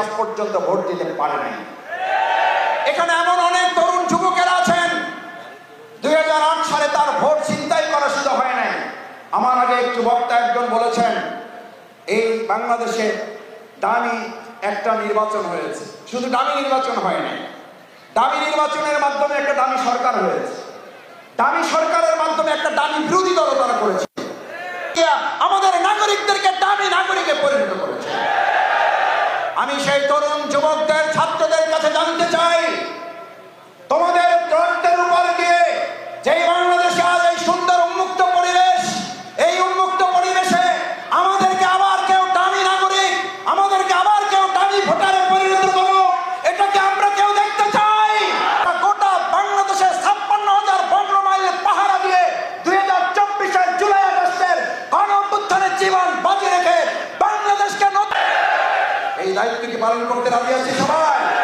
আজ পর্যন্ত ভোট দিতে পারে নাই। এখানে এমন অনেক তরুণ যুবকেরা আছেন, দুই সালে তার ভোট চিন্তাই করা শুধু হয় নাই। আমার আগে একটু বক্তা একজন বলেছেন, এই বাংলাদেশে দামি একটা নির্বাচন হয়েছে। শুধু দামি নির্বাচন হয় নাই। দামি নির্বাচনের মাধ্যমে একটা দামি সরকার হয়েছে। দামি সরকারের মাধ্যমে একটা দামি বিরোধী দল তারা করেছে। আমাদের নাগরিকদেরকে দামি নাগরিকে আমি সেই তরুণ যুবকদের এই দায়িত্বকে পালন করতে রাজি আছি সবাই।